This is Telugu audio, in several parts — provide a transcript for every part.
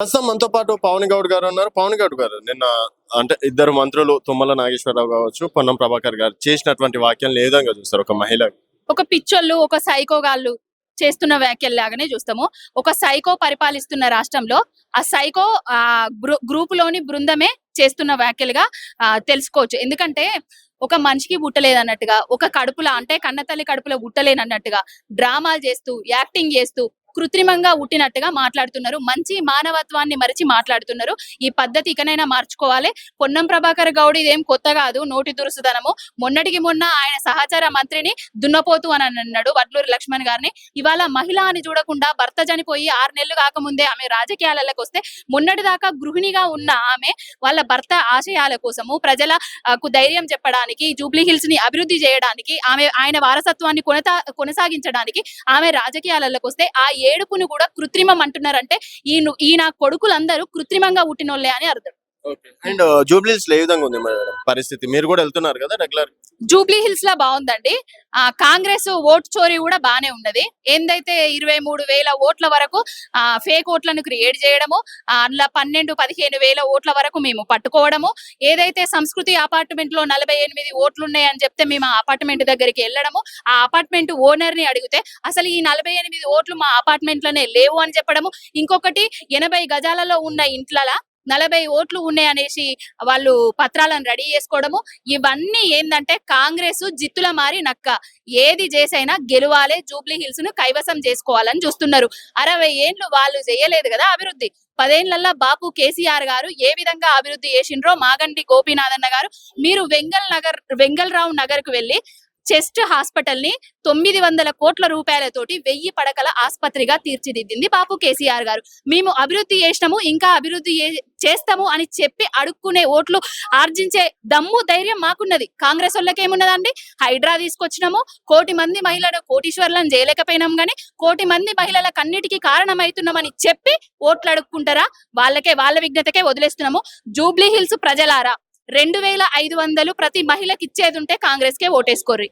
ప్రస్తుతం మనతో పాటు పవన్ గౌడ్ గారు ఉన్నారు. పవన్ గౌడ్ గారు నిన్న అంటే ఇద్దరు మంత్రులు తుమ్మల నాగేశ్వరరావు కావచ్చు పొన్నం ప్రభాకర్ గారు చేసినటువంటి వాక్యాలను ఏ విధంగా చూస్తారు? ఒక మహిళ ఒక పిచ్చోళ్ళు ఒక సైకోగాళ్ళు చేస్తున్న వ్యాఖ్యలు లాగానే చూస్తాము. ఒక సైకో పరిపాలిస్తున్న రాష్ట్రంలో ఆ సైకో ఆ గ్రూ- గ్రూప్లోని బృందమే చేస్తున్న వ్యాఖ్యలుగా ఆ, తెలుసుకోవచ్చు. ఎందుకంటే ఒక మనిషికి పుట్టలేదన్నట్టుగా ఒక కడుపులో అంటే కన్నతల్లి కడుపులో పుట్టలేనన్నట్టుగా డ్రామాలు చేస్తూ యాక్టింగ్ చేస్తూ కృత్రిమంగా ఉట్టినట్టుగా మాట్లాడుతున్నారు. మంచి మానవత్వాన్ని మరిచి మాట్లాడుతున్నారు. ఈ పద్ధతి ఇకనైనా మార్చుకోవాలి. పొన్నం ప్రభాకర్ గౌడ్ ఇదేం కొత్త కాదు. నోటి దురుసుదనము. మొన్నటికి మొన్న ఆయన సహచార మంత్రిని దున్నపోతు అని అన్నాడు వడ్లూరి లక్ష్మణ్ గారిని. ఇవాళ మహిళ అని చూడకుండా భర్త చనిపోయి ఆరు నెలలు కాకముందే ఆమె రాజకీయాలకు వస్తే మొన్నటి దాకా గృహిణిగా ఉన్న ఆమె వాళ్ళ భర్త ఆశయాల కోసము ప్రజల ధైర్యం చెప్పడానికి జూబ్లీ హిల్స్ని అభివృద్ధి చేయడానికి ఆమె ఆయన వారసత్వాన్ని కొనతా కొనసాగించడానికి ఆమె రాజకీయాలకు వస్తే ఆ ఏడుపును కూడా కృత్రిమం అంటున్నారంటే ఈ ఈయన ఈ నా కొడుకులందరూ కృత్రిమంగా పుట్టినోళ్ళే అని అర్థం. అండ్ జూబ్లీస్ ఏ విధంగా ఉంది మేడం పరిస్థితి? మీరు కూడా వెళ్తున్నారు కదా రెగ్యులర్. జూబ్లీ హిల్స్ లా బాగుందండి. ఆ కాంగ్రెస్ ఓట్ చోరీ కూడా బానే ఉన్నది. ఏందైతే ఇరవై మూడు వేల ఓట్ల వరకు ఆ ఫేక్ ఓట్లను క్రియేట్ చేయడము అందులో పన్నెండు పదిహేను వేల ఓట్ల వరకు మేము పట్టుకోవడము ఏదైతే సంస్కృతి అపార్ట్మెంట్లో నలభై ఎనిమిది ఓట్లు ఉన్నాయని చెప్తే మేము ఆ అపార్ట్మెంట్ దగ్గరికి వెళ్ళడము ఆ అపార్ట్మెంట్ ఓనర్ని అడిగితే అసలు ఈ నలభై ఎనిమిది ఓట్లు మా అపార్ట్మెంట్లోనే లేవు అని చెప్పడము ఇంకొకటి ఎనభై గజాలలో ఉన్న ఇంట్ల నలభై ఓట్లు ఉన్నాయి అనేసి వాళ్ళు పత్రాలను రెడీ చేసుకోవడము. ఇవన్నీ ఏంటంటే కాంగ్రెస్ జిత్తుల మారి నక్క. ఏది చేసైనా గెలువాలే జూబ్లీ హిల్స్ను కైవసం చేసుకోవాలని చూస్తున్నారు. అరవై ఏండ్లు వాళ్ళు చేయలేదు కదా అభివృద్ధి. పదేళ్ళలో బాపు కేసీఆర్ గారు ఏ విధంగా అభివృద్ధి చేసిండ్రో మాగంటి గోపీనాథన్న గారు. మీరు వెంగల్ నగర్ వెంగళరావు నగర్కు వెళ్ళి చెస్ట్ హాస్పిటల్ని తొమ్మిది వందల కోట్ల రూపాయలతోటి వెయ్యి పడకల ఆసుపత్రిగా తీర్చిదిద్దింది బాపు కేసీఆర్ గారు. మేము అభివృద్ధి చేసినాము ఇంకా అభివృద్ధి చేస్తాము అని చెప్పి అడుక్కునే ఓట్లు ఆర్జించే దమ్ము ధైర్యం మాకున్నది. కాంగ్రెస్ వాళ్ళకి ఏమున్నదండి? హైడ్రా తీసుకొచ్చినాము కోటి మంది మహిళలు కోటీశ్వర్లను చేయలేకపోయినాం గానీ కోటి మంది మహిళల కన్నిటికీ కారణమవుతున్నామని చెప్పి ఓట్లు అడుక్కుంటారా వాళ్ళకే వాళ్ళ విజ్ఞతకే వదిలేస్తున్నాము. జూబ్లీ హిల్స్ ప్రజలారా. రెండు వేల ఐదు వందలు ప్రతి మహిళకి ఇచ్చేది ఉంటే కాంగ్రెస్ కే ఓటేసుకోర్రి.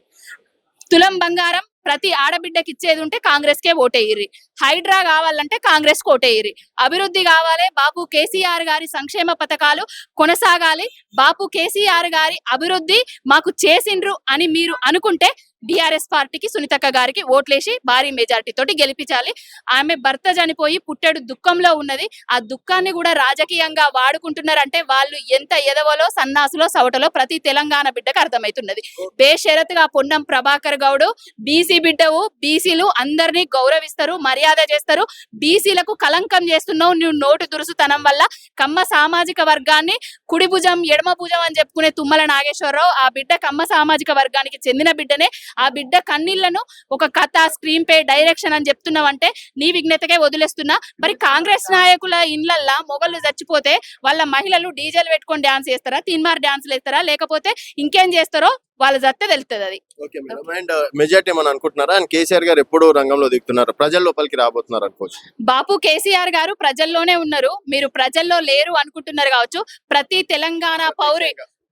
తులం బంగారం ప్రతి ఆడబిడ్డకి ఇచ్చేది ఉంటే కాంగ్రెస్ కే ఓటేయ్యి హైడ్రా కావాలంటే కాంగ్రెస్ ఓటేయిర్రి అభివృద్ధి కావాలి బాపు కేసీఆర్ గారి సంక్షేమ పథకాలు కొనసాగాలి. బాపు కేసీఆర్ గారి అభివృద్ధి మాకు చేసిండ్రు అని మీరు అనుకుంటే డిఆర్ఎస్ పార్టీకి సునీతక్క గారికి ఓట్లేసి భారీ మెజారిటీ తోటి గెలిపించాలి. ఆమె భర్త చనిపోయి పుట్టెడు దుఃఖంలో ఉన్నది. ఆ దుఃఖాన్ని కూడా రాజకీయంగా వాడుకుంటున్నారంటే వాళ్ళు ఎంత ఎదవలో సన్నాసులో సవటలో ప్రతి తెలంగాణ బిడ్డకు అర్థమవుతున్నది. బేషరతుగా పొన్నం ప్రభాకర్ గౌడ్ బీసీ బిడ్డవు బీసీలు అందరినీ గౌరవిస్తారు మర్యాద చేస్తారు. బీసీలకు కలంకం చేస్తున్నావు నువ్వు నోటు దురుసుతనం వల్ల కమ్మ సామాజిక వర్గాన్ని కుడి భుజం ఎడమ భుజం అని చెప్పుకునే తుమ్మల నాగేశ్వరరావు ఆ బిడ్డ కమ్మ సామాజిక వర్గానికి చెందిన బిడ్డనే ఆ బిడ్డ కన్నీళ్ళను ఒక కథ స్క్రీన్ పే డైరెక్షన్ అని చెప్తున్నావంటే నీ విఘ్నతకే వదిలేస్తున్నా. మరి కాంగ్రెస్ నాయకుల ఇండ్లల్లా మొగళ్ళు చచ్చిపోతే వాళ్ళ మహిళలు డీజేలు పెట్టుకొని డాన్స్ చేస్తారా? తిన్మార్ డాన్స్లు వేస్తారా? లేకపోతే ఇంకేం చేస్తారో వాళ్ళ జత్తే తెలుస్తుంది అది. Okay madam. అండ్ మెజార్టీ ఏమని అనుకుంటున్నారా? అండ్ కేసీఆర్ గారు ఎప్పుడు రంగంలో దిగుతున్నారు? ప్రజల లోపలికి రాబోతున్నారు అనుకోవచ్చు. బాపు కేసీఆర్ గారు ప్రజల్లోనే ఉన్నారు. మీరు ప్రజల్లో లేరు అనుకుంటున్నారు కావచ్చు. ప్రతి తెలంగాణ పౌరు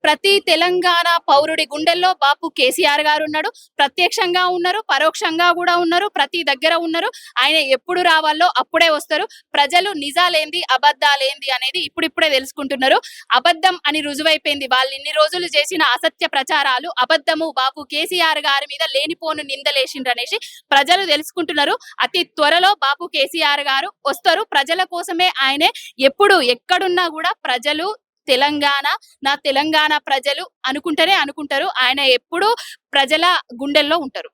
ప్రతి తెలంగాణ పౌరుడి గుండెల్లో బాపు కేసీఆర్ గారు ఉన్నాడు. ప్రత్యక్షంగా ఉన్నారు పరోక్షంగా కూడా ఉన్నారు ప్రతి దగ్గర ఉన్నారు. ఆయన ఎప్పుడు రావాలో అప్పుడే వస్తారు. ప్రజలు నిజాలేంది అబద్ధాలేంది అనేది ఇప్పుడిప్పుడే తెలుసుకుంటున్నారు. అబద్ధం అని రుజువైపోయింది. వాళ్ళు ఇన్ని రోజులు చేసిన అసత్య ప్రచారాలు అబద్ధము బాపు కేసీఆర్ గారి మీద లేనిపోను నిందలేసిండ్రు అనేసి ప్రజలు తెలుసుకుంటున్నారు. అతి త్వరలో బాపు కేసీఆర్ గారు వస్తారు. ప్రజల కోసమే ఆయనే. ఎప్పుడు ఎక్కడున్నా కూడా ప్రజలు తెలంగాణ నా తెలంగాణ ప్రజలు అనుకుంటేనే అనుకుంటారు. ఆయన ఎప్పుడూ ప్రజల గుండెల్లో ఉంటారు.